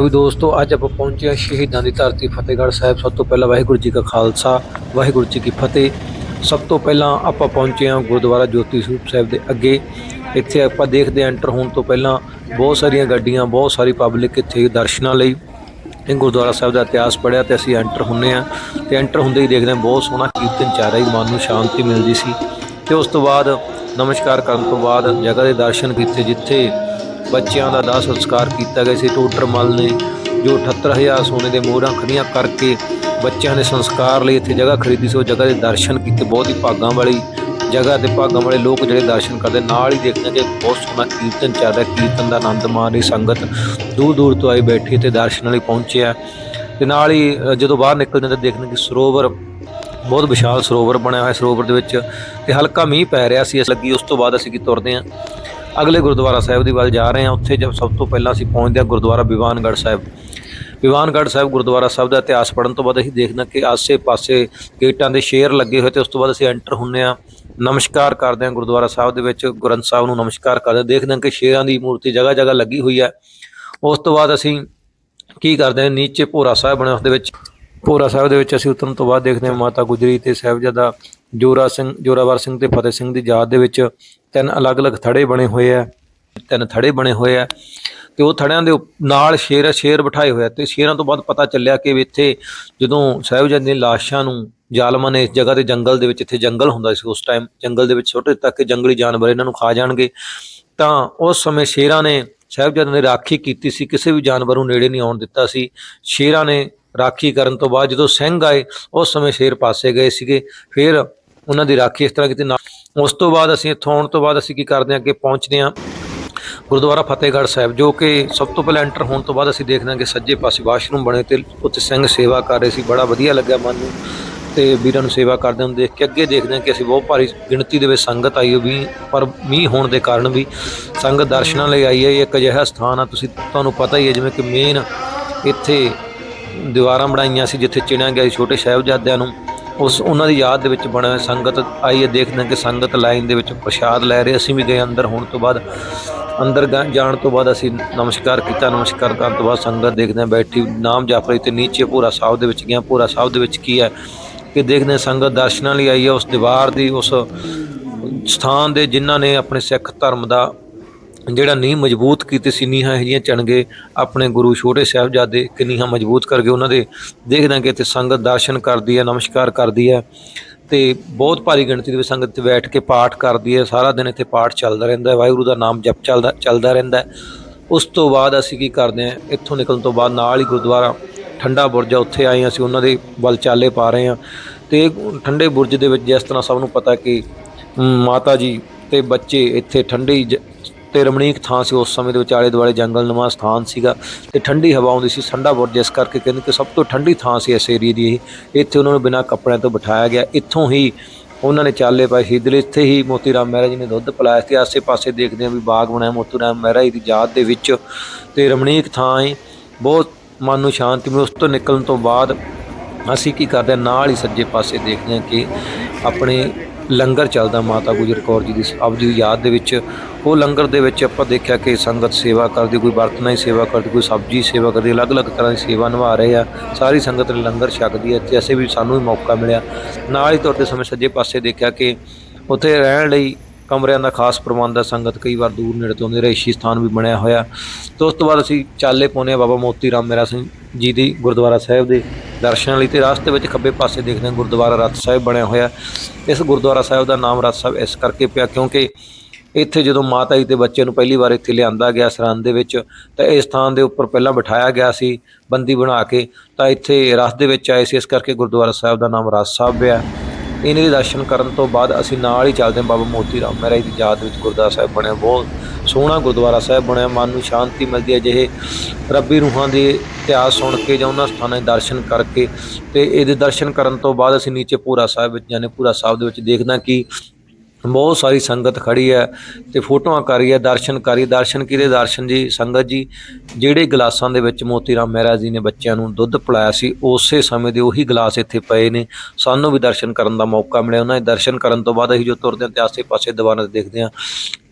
ਵੀ ਦੋਸਤੋ, ਅੱਜ ਆਪਾਂ ਪਹੁੰਚੇ ਹਾਂ ਸ਼ਹੀਦਾਂ ਦੀ ਧਰਤੀ ਫਤਿਹਗੜ੍ਹ ਸਾਹਿਬ। ਸਭ ਤੋਂ ਪਹਿਲਾਂ ਵਾਹਿਗੁਰੂ ਜੀ ਕਾ ਖਾਲਸਾ, ਵਾਹਿਗੁਰੂ ਜੀ ਕੀ ਫਤਿਹ। ਸਭ ਤੋਂ ਪਹਿਲਾਂ ਆਪਾਂ ਪਹੁੰਚੇ ਹਾਂ ਗੁਰਦੁਆਰਾ ਜੋਤੀ ਸਰੂਪ ਸਾਹਿਬ ਦੇ ਅੱਗੇ। ਇੱਥੇ ਆਪਾਂ ਦੇਖਦੇ ਹਾਂ ਐਂਟਰ ਹੋਣ ਤੋਂ ਪਹਿਲਾਂ ਬਹੁਤ ਸਾਰੀਆਂ ਗੱਡੀਆਂ, ਬਹੁਤ ਸਾਰੀ ਪਬਲਿਕ ਇੱਥੇ ਦਰਸ਼ਨਾਂ ਲਈ। ਇਹ ਗੁਰਦੁਆਰਾ ਸਾਹਿਬ ਦਾ ਇਤਿਹਾਸ ਪੜ੍ਹਿਆ ਤੇ ਅਸੀਂ ਐਂਟਰ ਹੁੰਨੇ ਆ ਤੇ ਐਂਟਰ ਹੁੰਦੇ ਹੀ ਦੇਖਦੇ ਹਾਂ, ਬਹੁਤ ਸੋਹਣਾ ਕੀਰਤਨ ਚੱਲ ਰਿਹਾ ਸੀ ਮਨ ਨੂੰ ਸ਼ਾਂਤੀ ਮਿਲਦੀ ਸੀ। ਤੇ ਉਸ ਤੋਂ ਬਾਅਦ ਨਮਸਕਾਰ ਕਰਨ ਤੋਂ ਬਾਅਦ ਜਗ੍ਹਾ ਦੇ ਦਰਸ਼ਨ ਕੀਤੇ, ਜਿੱਥੇ ਬੱਚਿਆਂ ਦਾ ਦਾਹ ਸੰਸਕਾਰ ਕੀਤਾ ਗਿਆ ਸੀ ਟੋਟਰ ਮੱਲ ਨੇ, ਜੋ 78000 ਸੋਨੇ ਦੇ ਮੋਹਰਾਂ ਖੜੀਆਂ ਕਰਕੇ ਬੱਚਿਆਂ ਦੇ ਸੰਸਕਾਰ ਲਈ ਇੱਥੇ ਜਗ੍ਹਾ ਖਰੀਦੀ ਸੀ, ਉਹ ਜਗ੍ਹਾ ਦੇ ਦਰਸ਼ਨ ਕੀਤੇ, ਬਹੁਤ ਹੀ ਭਾਗਾਂ ਵਾਲੀ ਜਗ੍ਹਾ ਤੇ ਭਾਗਾਂ ਵਾਲੇ ਲੋਕ ਜਿਹੜੇ ਦਰਸ਼ਨ ਕਰਦੇ, ਨਾਲ ਹੀ ਦੇਖਦੇ ਕਿ ਬਹੁਤ ਸੋਹਣਾ ਕੀਰਤਨ ਚੱਲ ਰਿਹਾ, ਕੀਰਤਨ ਦਾ ਆਨੰਦ ਮਾਣ ਰਹੀ ਸੰਗਤ ਦੂਰ ਦੂਰ ਤੋਂ ਆਈ ਬੈਠੀ ਤੇ ਦਰਸ਼ਨ ਲਈ ਪਹੁੰਚਿਆ ਤੇ ਨਾਲ ਹੀ ਜਦੋਂ ਬਾਹਰ ਨਿਕਲਦੇ ਤਾਂ ਦੇਖਦੇ ਕਿ ਸਰੋਵਰ, ਬਹੁਤ ਵਿਸ਼ਾਲ ਸਰੋਵਰ ਬਣਿਆ ਹੋਇਆ ਸਰੋਵਰ ਦੇ ਵਿੱਚ ਤੇ ਹਲਕਾ ਮੀਂਹ ਪੈ ਰਿਹਾ ਸੀ, ਇਸ ਲੱਗੀ ਉਸ ਤੋਂ ਬਾਅਦ ਅਸੀਂ ਕੀ ਤੁਰਦੇ ਹਾਂ। ਅਗਲੇ ਗੁਰਦੁਆਰਾ ਸਾਹਿਬ ਦੀ ਵੱਲ ਜਾ ਰਹੇ ਹਾਂ। ਉੱਥੇ ਜਦ ਸਭ ਤੋਂ ਪਹਿਲਾਂ ਅਸੀਂ ਪਹੁੰਚਦੇ ਹਾਂ ਗੁਰਦੁਆਰਾ ਵਿਵਾਨਗੜ੍ਹ ਸਾਹਿਬ। ਵਿਵਾਨਗੜ੍ਹ ਸਾਹਿਬ ਗੁਰਦੁਆਰਾ ਸਾਹਿਬ ਦਾ ਇਤਿਹਾਸ ਪੜ੍ਹਨ ਤੋਂ ਬਾਅਦ ਅਸੀਂ ਦੇਖਦੇ ਹਾਂ ਕਿ ਆਸੇ-ਪਾਸੇ ਗੇਟਾਂ ਦੇ ਸ਼ੇਰ ਲੱਗੇ ਹੋਏ ਤੇ ਉਸ ਤੋਂ ਬਾਅਦ ਅਸੀਂ ਐਂਟਰ ਹੁੰਨੇ ਆ ਨਮਸਕਾਰ ਕਰਦੇ ਹਾਂ ਗੁਰਦੁਆਰਾ ਸਾਹਿਬ ਦੇ ਵਿੱਚ, ਗ੍ਰੰਥ ਸਾਹਿਬ ਨੂੰ ਨਮਸਕਾਰ ਕਰਦੇ ਦੇਖਦੇ ਹਾਂ ਕਿ ਸ਼ੇਰਾਂ ਦੀ ਮੂਰਤੀ ਜਗ੍ਹਾ ਜਗ੍ਹਾ ਲੱਗੀ ਹੋਈ ਹੈ। ਉਸ ਤੋਂ ਬਾਅਦ ਅਸੀਂ ਕੀ ਕਰਦੇ ਹਾਂ? ਨੀਚੇ ਭੋਰਾ ਸਾਹਿਬ ਬਣਿਆ ਉਸ ਦੇ ਵਿੱਚ। ਭੋਰਾ ਸਾਹਿਬ ਦੇ ਵਿੱਚ ਅਸੀਂ ਉਤਰਨ ਤੋਂ ਬਾਅਦ ਦੇਖਦੇ ਹਾਂ ਮਾਤਾ ਗੁਜਰੀ ਤੇ ਸਾਹਿਬਜ਼ਾਦਾ ਜੋਰਾ ਸਿੰਘ, ਜੋਰਾਵਰ ਸਿੰਘ ਤੇ ਫਤਿਹ ਸਿੰਘ ਦੀ ਯਾਦ ਦੇ ਵਿੱਚ ਤਿੰਨ ਅਲੱਗ-ਅਲੱਗ ਥੜੇ ਬਣੇ ਹੋਏ ਆ, ਤਿੰਨ ਥੜੇ ਬਣੇ ਹੋਏ ਆ ਤੇ ਉਹ ਥੜਿਆਂ ਦੇ ਉਪ- ਨਾਲ ਸ਼ੇਰ ਸ਼ੇਰ ਬਿਠਾਏ ਹੋਏ ਆ ਤੇ ਸ਼ੇਰਾਂ ਤੋਂ ਬਾਅਦ ਪਤਾ ਚੱਲਿਆ ਕਿ ਵੀ ਇੱਥੇ ਜਦੋਂ ਸਾਹਿਬਜ਼ਾਦੇ ਦੀਆਂ ਲਾਸ਼ਾਂ ਨੂੰ ਜ਼ਾਲਮਾਂ ਨੇ ਇਸ ਜਗ੍ਹਾ ਤੇ ਜੰਗਲ ਦੇ ਵਿੱਚ, ਇੱਥੇ ਜੰਗਲ ਹੁੰਦਾ ਸੀ ਉਸ ਟਾਈਮ, ਜੰਗਲ ਦੇ ਵਿੱਚ ਛੋਟੇ ਤੱਕ ਜੰਗਲੀ ਜਾਨਵਰ ਇਹਨਾਂ ਨੂੰ ਖਾ ਜਾਣਗੇ, ਤਾਂ ਉਸ ਸਮੇਂ ਸ਼ੇਰਾਂ ਨੇ ਸਾਹਿਬਜ਼ਾਦਿਆਂ ਨੇ ਰਾਖੀ ਕੀਤੀ ਸੀ, ਕਿਸੇ ਵੀ ਜਾਨਵਰ ਨੂੰ ਨੇੜੇ ਨਹੀਂ ਆਉਣ ਦਿੱਤਾ ਸੀ, ਸ਼ੇਰਾਂ ਨੇ ਰਾਖੀ ਕਰਨ ਤੋਂ ਬਾਅਦ ਜਦੋਂ ਸਿੰਘ ਆਏ, ਉਸ ਸਮੇਂ ਸ਼ੇਰ ਪਾਸੇ ਗਏ ਸੀਗੇ, ਫਿਰ ਉਹਨਾਂ ਦੀ ਰਾਖੀ ਇਸ ਤਰ੍ਹਾਂ ਕੀਤੀ, ਨਾ ਉਸ ਤੋਂ ਬਾਅਦ ਅਸੀਂ ਇੱਥੋਂ ਆਉਣ ਤੋਂ ਬਾਅਦ ਅਸੀਂ ਕੀ ਕਰਦੇ ਹਾਂ ਅੱਗੇ ਪਹੁੰਚਦੇ ਹਾਂ ਗੁਰਦੁਆਰਾ ਫਤਿਹਗੜ੍ਹ ਸਾਹਿਬ, ਜੋ ਕਿ ਸਭ ਤੋਂ ਪਹਿਲਾਂ ਐਂਟਰ ਹੋਣ ਤੋਂ ਬਾਅਦ ਅਸੀਂ ਦੇਖਦੇ ਹਾਂ ਕਿ ਸੱਜੇ ਪਾਸੇ ਵਾਸ਼ਰੂਮ ਬਣੇ ਤੇ ਉੱਥੇ ਸਿੰਘ ਸੇਵਾ ਕਰ ਰਹੇ ਸੀ, ਬੜਾ ਵਧੀਆ ਲੱਗਿਆ ਮਨ ਨੂੰ। ਤੇ ਵੀਰਾਂ ਨੂੰ ਸੇਵਾ ਕਰਦੇ ਨੂੰ ਦੇਖ ਕੇ ਅੱਗੇ ਦੇਖਦੇ ਹਾਂ ਕਿ ਅਸੀਂ ਬਹੁਤ ਭਾਰੀ ਗਿਣਤੀ ਦੇ ਵਿੱਚ ਸੰਗਤ ਆਈ ਹੋਈ ਪਰ ਮੀਂਹ ਹੋਣ ਦੇ ਕਾਰਨ ਵੀ ਸੰਗਤ ਦਰਸ਼ਨਾਂ ਲਈ ਆਈ ਹੈ, ਇਹ ਇੱਕ ਅਜਿਹਾ ਸਥਾਨ ਆ, ਤੁਸੀਂ ਤੁਹਾਨੂੰ ਪਤਾ ਹੀ ਹੈ ਜਿਵੇਂ ਕਿ ਮੇਨ ਇੱਥੇ ਦੀਵਾਰਾਂ ਬਣਾਈਆਂ ਸੀ, ਜਿੱਥੇ ਚਿਣਿਆ ਗਿਆ ਸੀ ਛੋਟੇ ਸਾਹਿਬਜ਼ਾਦਿਆਂ ਨੂੰ। ਉਸ ਉਹਨਾਂ ਦੀ ਯਾਦ ਦੇ ਵਿੱਚ ਬਣਿਆ ਸੰਗਤ ਆਈ ਹੈ ਦੇਖਦੇ ਹਾਂ ਕਿ ਸੰਗਤ ਲਾਈਨ ਦੇ ਵਿੱਚ ਪ੍ਰਸ਼ਾਦ ਲੈ ਰਹੇ ਅਸੀਂ ਵੀ ਗਏ ਅੰਦਰ ਹੋਣ ਤੋਂ ਬਾਅਦ, ਅੰਦਰ ਗਾ- ਜਾਣ ਤੋਂ ਬਾਅਦ ਅਸੀਂ ਨਮਸਕਾਰ ਕੀਤਾ। ਨਮਸਕਾਰ ਕਰਨ ਤੋਂ ਬਾਅਦ ਸੰਗਤ ਦੇਖਦੇ ਹਾਂ ਬੈਠੀ, ਨਾਮ ਜਪ ਰਹੀ ਤੇ ਨੀਚੇ ਪੂਰਾ ਸਾਹਿਬ ਦੇ ਵਿੱਚ ਗਿਆ। ਪੂਰਾ ਸਾਹਿਬ ਦੇ ਵਿੱਚ ਕੀ ਹੈ ਕਿ ਦੇਖਦੇ ਹਾਂ ਸੰਗਤ ਦਰਸ਼ਨਾਂ ਲਈ ਆਈ ਹੈ। ਉਸ ਦੀਵਾਰ ਦੀ ਉਸ ਸਥਾਨ ਦੇ ਜਿਨ੍ਹਾਂ ਨੇ ਆਪਣੇ ਸਿੱਖ ਧਰਮ ਦਾ ਜਿਹੜਾ ਨਹੀਂ ਮਜ਼ਬੂਤ ਕੀਤੀ ਸੀ, ਨੀਹਾਂ ਹੈਗੀਆਂ ਚਣਗੇ ਆਪਣੇ ਗੁਰੂ ਛੋਟੇ ਸਾਹਿਬਜ਼ਾਦੇ ਕਿ ਨੀਹਾਂ ਮਜ਼ਬੂਤ ਕਰਕੇ ਉਹਨਾਂ ਦੇ ਦੇਖਦੇ ਹਾਂ ਕਿ ਇੱਥੇ ਸੰਗਤ ਦਰਸ਼ਨ ਕਰਦੀ ਹੈ, ਨਮਸਕਾਰ ਕਰਦੀ ਹੈ ਤੇ ਬਹੁਤ ਭਾਰੀ ਗਿਣਤੀ ਦੇ ਵਿੱਚ ਸੰਗਤ ਤੇ ਬੈਠ ਕੇ ਪਾਠ ਕਰਦੀ ਹੈ, ਸਾਰਾ ਦਿਨ ਇੱਥੇ ਪਾਠ ਚੱਲਦਾ ਰਹਿੰਦਾ ਹੈ, ਵਾਹਿਗੁਰੂ ਦਾ ਨਾਮ ਜਪ ਚੱਲਦਾ ਚੱਲਦਾ ਰਹਿੰਦਾ ਹੈ। ਉਸ ਤੋਂ ਬਾਅਦ ਅਸੀਂ ਕੀ ਕਰਦੇ ਹਾਂ, ਇੱਥੋਂ ਨਿਕਲਣ ਤੋਂ ਬਾਅਦ ਨਾਲ ਹੀ ਗੁਰਦੁਆਰਾ ਠੰਡਾ ਬੁਰਜ ਉੱਥੇ ਆਏ ਅਸੀਂ, ਉਹਨਾਂ ਦੇ ਵੱਲ ਚਾਲੇ ਪਾ ਰਹੇ ਹਾਂ ਤੇ ਠੰਡੇ ਬੁਰਜ ਦੇ ਵਿੱਚ ਜਿਸ ਤਰ੍ਹਾਂ ਸਭ ਨੂੰ ਪਤਾ ਕਿ ਮਾਤਾ ਜੀ ਤੇ ਬੱਚੇ ਇੱਥੇ ਠੰਡੀ ਜ- ਤੇ ਰਮਣੀਕ ਥਾਂ ਸੀ, ਉਸ ਸਮੇਂ ਦੇ ਵਿੱਚ ਆਲੇ ਦੁਆਲੇ ਜੰਗਲ ਨਵਾਂ ਸਥਾਨ ਸੀਗਾ ਤੇ ਠੰਡੀ ਹਵਾ ਆਉਂਦੀ ਸੀ, ਠੰਡਾ ਬੁਰਜ ਜਿਸ ਕਰਕੇ ਕਹਿੰਦੇ ਕਿ ਸਭ ਤੋਂ ਠੰਡੀ ਥਾਂ ਸੀ ਇਸ ਏਰੀਏ ਦੀ ਇਹ। ਇੱਥੇ ਉਹਨਾਂ ਨੂੰ ਬਿਨਾਂ ਕੱਪੜਿਆਂ ਤੋਂ ਬਿਠਾਇਆ ਗਿਆ। ਇੱਥੋਂ ਹੀ ਉਹਨਾਂ ਨੇ ਚਾਲੇ ਪਾਏ ਸ਼ਹੀਦਲੇ ਇੱਥੇ ਹੀ ਮੋਤੀ ਰਾਮ ਮਹਿਰਾ ਜੀ ਨੇ ਦੁੱਧ ਪਿਲਾਇਆ ਤੇ ਆਸੇ-ਪਾਸੇ ਦੇਖਦੇ ਆ ਵੀ ਬਾਗ ਬਣਾਇਆ ਮੋਤੀ ਰਾਮ ਮਹਿਰਾ ਜੀ ਦੀ ਯਾਦ ਦੇ ਵਿੱਚ ਤੇ ਰਮਣੀਕ ਥਾਂ ਹੈ ਬਹੁਤ ਮਨ ਨੂੰ ਸ਼ਾਂਤੀ ਮਿਲੀ। ਉਸ ਤੋਂ ਨਿਕਲਣ ਤੋਂ ਬਾਅਦ ਅਸੀਂ ਕੀ ਕਰਦੇ ਹਾਂ? ਨਾਲ ਹੀ ਸੱਜੇ ਪਾਸੇ ਦੇਖਦੇ ਹਾਂ ਕਿ ਆਪਣੇ ਲੰਗਰ ਚੱਲਦਾ ਮਾਤਾ ਗੁਜਰ ਕੌਰ ਜੀ ਦੀ ਆਪ ਦੀ ਯਾਦ ਦੇ ਵਿੱਚ। ਉਹ ਲੰਗਰ ਦੇ ਵਿੱਚ ਆਪਾਂ ਦੇਖਿਆ ਕਿ ਸੰਗਤ ਸੇਵਾ ਕਰਦੀ, ਕੋਈ ਬਰਤਨਾਂ ਦੀ ਸੇਵਾ ਕਰਦੀ, ਕੋਈ ਸਬਜ਼ੀ ਸੇਵਾ ਕਰਦੀ, ਅਲੱਗ-ਅਲੱਗ ਤਰ੍ਹਾਂ ਦੀ ਸੇਵਾ ਨਿਭਾ ਰਹੇ ਆ। ਸਾਰੀ ਸੰਗਤ ਨੇ ਲੰਗਰ ਛਕਦੀ ਹੈ ਤੇ ਅਸੀਂ ਵੀ ਸਾਨੂੰ ਵੀ ਮੌਕਾ ਮਿਲਿਆ। ਨਾਲ ਹੀ ਤੁਰਦੇ ਸਮੇਂ ਸੱਜੇ ਪਾਸੇ ਦੇਖਿਆ ਕਿ ਉੱਥੇ ਰਹਿਣ ਲਈ ਕਮਰਿਆਂ ਦਾ ਖਾਸ ਪ੍ਰਬੰਧ ਹੈ, ਸੰਗਤ ਕਈ ਵਾਰ ਦੂਰ ਨੇੜੇ ਤੋਂ ਰਿਹਾਇਸ਼ੀ ਸਥਾਨ ਵੀ ਬਣਿਆ ਹੋਇਆ। ਤੇ ਉਸ ਤੋਂ ਬਾਅਦ ਅਸੀਂ ਚਾਲੇ ਪਾਉਂਦੇ ਹਾਂ, ਬਾਬਾ ਮੋਤੀ ਰਾਮ ਮੇਰਾ ਸਿੰਘ ਜੀ ਦੀ ਗੁਰਦੁਆਰਾ ਸਾਹਿਬ ਦੇ ਦਰਸ਼ਨਾਂ ਲਈ ਤੇ ਰਾਸਤੇ ਵਿੱਚ ਖੱਬੇ ਪਾਸੇ ਦੇਖਦੇ ਹਾਂ, ਗੁਰਦੁਆਰਾ ਰਤ ਸਾਹਿਬ ਬਣਿਆ ਹੋਇਆ। ਇਸ ਗੁਰਦੁਆਰਾ ਸਾਹਿਬ ਦਾ ਨਾਮ ਰਤ ਸਾਹਿਬ ਇਸ ਕਰਕੇ ਪਿਆ ਕਿਉਂਕਿ ਇੱਥੇ ਜਦੋਂ ਮਾਤਾ ਜੀ ਤੇ ਬੱਚੇ ਨੂੰ ਪਹਿਲੀ ਵਾਰ ਇੱਥੇ ਲਿਆਂਦਾ ਗਿਆ ਸਰਹੰਦ ਦੇ ਵਿੱਚ, ਤਾਂ ਇਸ ਥਾਂ ਦੇ ਉੱਪਰ ਪਹਿਲਾਂ ਬਿਠਾਇਆ ਗਿਆ ਸੀ, ਬੰਦੀ ਬਣਾ ਕੇ, ਤਾਂ ਇੱਥੇ ਰਸ ਦੇ ਵਿੱਚ ਆਏ ਸੀ, ਇਸ ਕਰਕੇ ਗੁਰਦੁਆਰਾ ਸਾਹਿਬ ਦਾ ਨਾਮ ਰਸ ਸਾਹਿਬ ਹੈ ਇਹਨਾਂ ਦੇ ਦਰਸ਼ਨ ਕਰਨ ਤੋਂ ਬਾਅਦ ਅਸੀਂ ਨਾਲ ਹੀ ਚੱਲਦੇ ਹਾਂ ਬਾਬਾ ਮੋਤੀ ਰਾਮ ਮਹਾਰਾਜ ਦੀ ਯਾਦ ਵਿੱਚ ਗੁਰਦੁਆਰਾ ਸਾਹਿਬ ਬਣਿਆ ਬਹੁਤ ਸੋਹਣਾ ਗੁਰਦੁਆਰਾ ਸਾਹਿਬ ਬਣਿਆ, ਮਨ ਨੂੰ ਸ਼ਾਂਤੀ ਮਿਲਦੀ ਹੈ ਜਿਹੇ ਰੱਬੀ ਰੂਹਾਂ ਦੇ ਇਤਿਹਾਸ ਸੁਣ ਕੇ ਜਾਂ ਉਹਨਾਂ ਸਥਾਨਾਂ ਦੇ ਦਰਸ਼ਨ ਕਰਕੇ ਤੇ ਇਹਦੇ ਦਰਸ਼ਨ ਕਰਨ ਤੋਂ ਬਾਅਦ ਅਸੀਂ ਨੀਚੇ ਪੂਰਾ ਸਾਹਿਬ ਵਿੱਚ ਜਾਂਦੇ ਪੂਰਾ ਸਾਹਿਬ ਦੇ ਵਿੱਚ ਦੇਖਦਾ ਕਿ ਬਹੁਤ ਸਾਰੀ ਸੰਗਤ ਖੜੀ ਹੈ ਤੇ ਫੋਟੋਆਂ ਕਰ ਰਹੀ ਹੈ, ਦਰਸ਼ਨ ਕਰ ਰਹੀ ਦਰਸ਼ਨ ਕਿਹਦੇ? ਦਰਸ਼ਨ ਜੀ, ਸੰਗਤ ਜੀ, ਜਿਹੜੇ ਗਲਾਸਾਂ ਦੇ ਵਿੱਚ ਮੋਤੀ ਰਾਮ ਮਹਿਰਾ ਜੀ ਨੇ ਬੱਚਿਆਂ ਨੂੰ ਦੁੱਧ ਪਿਲਾਇਆ ਸੀ, ਉਸੇ ਸਮੇਂ ਦੇ ਉਹੀ ਗਲਾਸ ਇੱਥੇ ਪਏ ਨੇ। ਸਾਨੂੰ ਵੀ ਦਰਸ਼ਨ ਕਰਨ ਦਾ ਮੌਕਾ ਮਿਲਿਆ। ਉਹਨਾਂ ਦੇ ਦਰਸ਼ਨ ਕਰਨ ਤੋਂ ਬਾਅਦ ਅਸੀਂ ਜੋ ਤੁਰਦੇ ਹਾਂ ਤੇ ਆਸੇ-ਪਾਸੇ ਦੀਵਾਰਾਂ ਤੇ ਦੇਖਦੇ ਹਾਂ।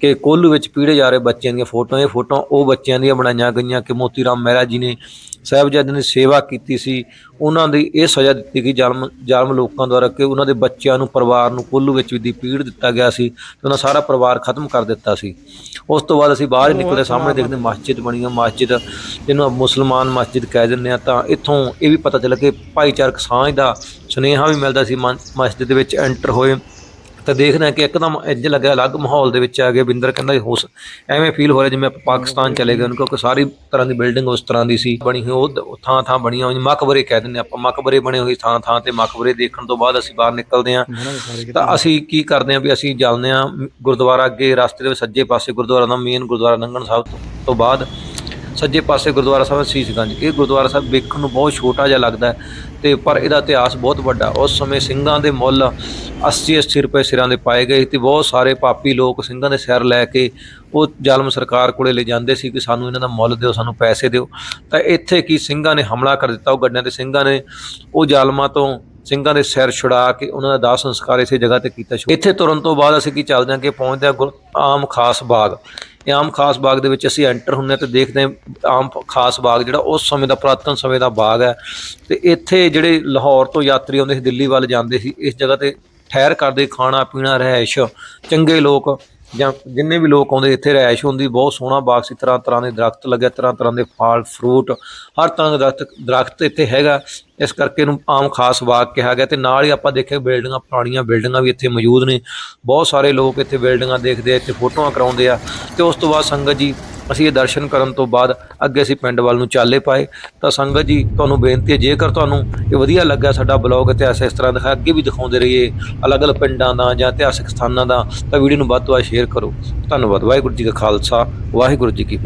ਕਿ ਕੋਲੂ ਵਿੱਚ ਪੀੜੇ ਜਾ ਰਹੇ ਬੱਚਿਆਂ ਦੀਆਂ ਫੋਟੋਆਂ, ਇਹ ਫੋਟੋਆਂ ਉਹ ਬੱਚਿਆਂ ਦੀਆਂ ਬਣਾਈਆਂ ਗਈਆਂ ਕਿ ਮੋਤੀ ਰਾਮ ਮਹਿਰਾ ਜੀ ਨੇ ਸਾਹਿਬਜ਼ਾਦਿਆਂ ਦੀ ਸੇਵਾ ਕੀਤੀ ਸੀ, ਉਹਨਾਂ ਦੀ ਇਹ ਸਜ਼ਾ ਦਿੱਤੀ ਗਈ ਜਨਮ ਜਨਮ ਲੋਕਾਂ ਦੁਆਰਾ ਕਿ ਉਹਨਾਂ ਦੇ ਬੱਚਿਆਂ ਨੂੰ, ਪਰਿਵਾਰ ਨੂੰ ਕੋਲੂ ਵਿੱਚ ਵੀ ਦੀ ਪੀੜ ਦਿੱਤਾ ਗਿਆ ਸੀ ਤੇ ਉਹਨਾਂ ਸਾਰਾ ਪਰਿਵਾਰ ਖਤਮ ਕਰ ਦਿੱਤਾ ਸੀ। ਉਸ ਤੋਂ ਬਾਅਦ ਅਸੀਂ ਬਾਹਰ ਹੀ ਨਿਕਲਦੇ, ਸਾਹਮਣੇ ਦੇਖਦੇ ਮਸਜਿਦ ਬਣੀ ਹੈ ਮਸਜਿਦ ਜਿਹਨੂੰ ਮੁਸਲਮਾਨ ਮਸਜਿਦ ਕਹਿ ਦਿੰਦੇ ਆ। ਤਾਂ ਇੱਥੋਂ ਇਹ ਵੀ ਪਤਾ ਚੱਲ ਕਿ ਭਾਈਚਾਰਕ ਸਾਂਝ ਦਾ ਸੁਨੇਹਾ ਵੀ ਮਿਲਦਾ ਸੀ ਮਨ- ਮਸਜਿਦ ਦੇ ਵਿੱਚ ਐਂਟਰ ਹੋਏ ਤਾਂ ਦੇਖਦੇ ਹਾਂ ਕਿ ਇੱਕਦਮ ਇੰਜ ਲੱਗਿਆ ਅਲੱਗ ਮਾਹੌਲ ਦੇ ਵਿੱਚ ਆ ਗਏ। ਬਿੰਦਰ ਕਹਿੰਦਾ ਹੋ ਐਵੇਂ ਫੀਲ ਹੋ ਰਿਹਾ ਜਿਵੇਂ ਆਪਾਂ ਪਾਕਿਸਤਾਨ ਚਲੇ ਗਏ। ਉਹਨਾਂ ਕਿਉਂਕਿ ਸਾਰੀ ਤਰ੍ਹਾਂ ਦੀ ਬਿਲਡਿੰਗ ਉਸ ਤਰ੍ਹਾਂ ਦੀ ਸੀ। ਬਣੀ ਹੋਈ ਉਹ ਥਾਂ ਥਾਂ ਬਣੀਆਂ ਹੋਈਆਂ ਮਕਬਰੇ ਕਹਿ ਦਿੰਦੇ ਆਪਾਂ। ਮਕਬਰੇ ਬਣੇ ਹੋਏ ਥਾਂ ਥਾਂ ਤੇ ਮਕਬਰੇ ਦੇਖਣ ਤੋਂ ਬਾਅਦ ਅਸੀਂ ਬਾਹਰ ਨਿਕਲਦੇ ਹਾਂ। ਤਾਂ ਅਸੀਂ ਕੀ ਕਰਦੇ ਹਾਂ ਵੀ ਅਸੀਂ ਚੱਲਦੇ ਹਾਂ ਗੁਰਦੁਆਰਾ ਅੱਗੇ ਰਸਤੇ ਦੇ ਵਿੱਚ ਸੱਜੇ ਪਾਸੇ ਗੁਰਦੁਆਰਾ ਦਾ ਮੇਨ ਗੁਰਦੁਆਰਾ ਨੰਗਣ ਸਾਹਿਬ ਤੋਂ ਬਾਅਦ। ਸੱਜੇ ਪਾਸੇ ਗੁਰਦੁਆਰਾ ਸਾਹਿਬ ਸੀਸਗੰਜ ਇਹ ਗੁਰਦੁਆਰਾ ਸਾਹਿਬ ਵੇਖਣ ਨੂੰ ਬਹੁਤ ਛੋਟਾ ਜਿਹਾ ਲੱਗਦਾ ਹੈ ਤੇ ਪਰ ਇਹਦਾ ਇਤਿਹਾਸ ਬਹੁਤ ਵੱਡਾ। ਉਸ ਸਮੇਂ ਸਿੰਘਾਂ ਦੇ ਮੁੱਲ 80 80 ਰੁਪਏ ਸਿਰਾਂ ਦੇ ਪਾਏ ਗਏ ਤੇ ਬਹੁਤ ਸਾਰੇ ਪਾਪੀ ਲੋਕ ਸਿੰਘਾਂ ਦੇ ਸਿਰ ਲੈ ਕੇ ਉਹ ਜ਼ਾਲਮ ਸਰਕਾਰ ਕੋਲੇ ਲੈ ਜਾਂਦੇ ਸੀ ਕਿ ਸਾਨੂੰ ਇਹਨਾਂ ਦਾ ਮੁੱਲ ਦਿਓ, ਸਾਨੂੰ ਪੈਸੇ ਦਿਓ। ਤਾਂ ਇੱਥੇ ਕੀ ਸਿੰਘਾਂ ਨੇ ਹਮਲਾ ਕਰ ਦਿੱਤਾ, ਉਹ ਗੱਡਿਆਂ ਤੇ ਸਿੰਘਾਂ ਨੇ ਉਹ ਜ਼ਾਲਮਾਂ ਤੋਂ ਸਿੰਘਾਂ ਦੇ ਸਿਰ ਛੁਡਾ ਕੇ ਉਹਨਾਂ ਦਾ ਦਾਹ ਸੰਸਕਾਰ ਇਸੇ ਜਗ੍ਹਾ ਤੇ ਕੀਤਾ ਇੱਥੇ ਤੁਰਨ ਤੋਂ ਬਾਅਦ ਅਸੀਂ ਕੀ ਚੱਲਦੇ ਹਾਂ ਕਿ ਪਹੁੰਚਦੇ ਹਾਂ ਗੁਰ- ਆਮ ਖਾਸ ਬਾਗ। ਇਹ ਆਮ ਖਾਸ ਬਾਗ ਦੇ ਵਿੱਚ ਅਸੀਂ ਐਂਟਰ ਹੁੰਨੇ ਤੇ ਦੇਖਦੇ ਆਮ ਖਾਸ ਬਾਗ ਜਿਹੜਾ ਉਸ ਸਮੇਂ ਦਾ, ਪ੍ਰਾਤਨ ਸਮੇਂ ਦਾ ਬਾਗ ਹੈ। ਤੇ ਇੱਥੇ ਜਿਹੜੇ ਲਾਹੌਰ ਤੋਂ ਯਾਤਰੀ ਆਉਂਦੇ ਸੀ, ਦਿੱਲੀ ਵੱਲ ਜਾਂਦੇ ਸੀ, ਇਸ ਜਗ੍ਹਾ ਤੇ ਠਹਿਰ ਕਰਦੇ ਖਾਣਾ ਪੀਣਾ ਰਹਿائش ਚੰਗੇ ਲੋਕ ਜਾਂ ਜਿੰਨੇ ਵੀ ਲੋਕ ਆਉਂਦੇ ਇੱਥੇ ਰਹਿائش ਹੁੰਦੀ, ਬਹੁਤ ਸੋਹਣਾ ਬਾਗ ਸੀ ਤਰ੍ਹਾਂ ਤਰ੍ਹਾਂ ਦੇ ਦਰਖਤ ਲੱਗੇ ਤਰ੍ਹਾਂ ਤਰ੍ਹਾਂ ਦੇ ਫਲ ਫਰੂਟ ਹਰ ਤਰ੍ਹਾਂ ਦਾ ਦਰਖਤ ਦਰਖਤ ਇੱਥੇ ਹੈਗਾ। ਇਸ ਕਰਕੇ ਇਹਨੂੰ ਆਮ ਖਾਸ ਬਾਗ ਕਿਹਾ ਗਿਆ ਤੇ ਨਾਲ ਹੀ ਆਪਾਂ ਦੇਖਿਆ ਬਿਲਡਿੰਗਾਂ, ਪੁਰਾਣੀਆਂ ਬਿਲਡਿੰਗਾਂ ਵੀ ਇੱਥੇ ਮੌਜੂਦ ਨੇ। ਬਹੁਤ ਸਾਰੇ ਲੋਕ ਇੱਥੇ ਬਿਲਡਿੰਗਾਂ ਦੇਖਦੇ ਆ, ਇੱਥੇ ਫੋਟੋਆਂ ਕਰਾਉਂਦੇ ਆ। ਤੇ ਉਸ ਤੋਂ ਬਾਅਦ ਸੰਗਤ ਜੀ ਅਸੀਂ ਇਹ ਦਰਸ਼ਨ ਕਰਨ ਤੋਂ ਬਾਅਦ ਅੱਗੇ ਅਸੀਂ ਪਿੰਡ ਵੱਲ ਨੂੰ ਚਾਲੇ ਪਾਏ। ਤਾਂ ਸੰਗਤ ਜੀ, ਤੁਹਾਨੂੰ ਬੇਨਤੀ ਹੈ, ਜੇਕਰ ਤੁਹਾਨੂੰ ਇਹ ਵਧੀਆ ਲੱਗਾ ਸਾਡਾ ਬਲੌਗ ਇਤਿਹਾਸ ਇਸ ਤਰ੍ਹਾਂ ਦਿਖਾ ਅੱਗੇ ਵੀ ਦਿਖਾਉਂਦੇ ਰਹੀਏ ਅਲੱਗ-ਅਲੱਗ ਪਿੰਡਾਂ ਦਾ ਜਾਂ ਇਤਿਹਾਸਕ ਸਥਾਨਾਂ ਦਾ, ਤਾਂ ਵੀਡੀਓ ਨੂੰ ਵੱਧ ਤੋਂ ਵੱਧ ਸ਼ੇਅਰ ਕਰੋ। ਧੰਨਵਾਦ, ਵਾਹਿਗੁਰੂ ਜੀ ਕਾ ਖਾਲਸਾ, ਵਾਹਿਗੁਰੂ ਜੀ ਕੀ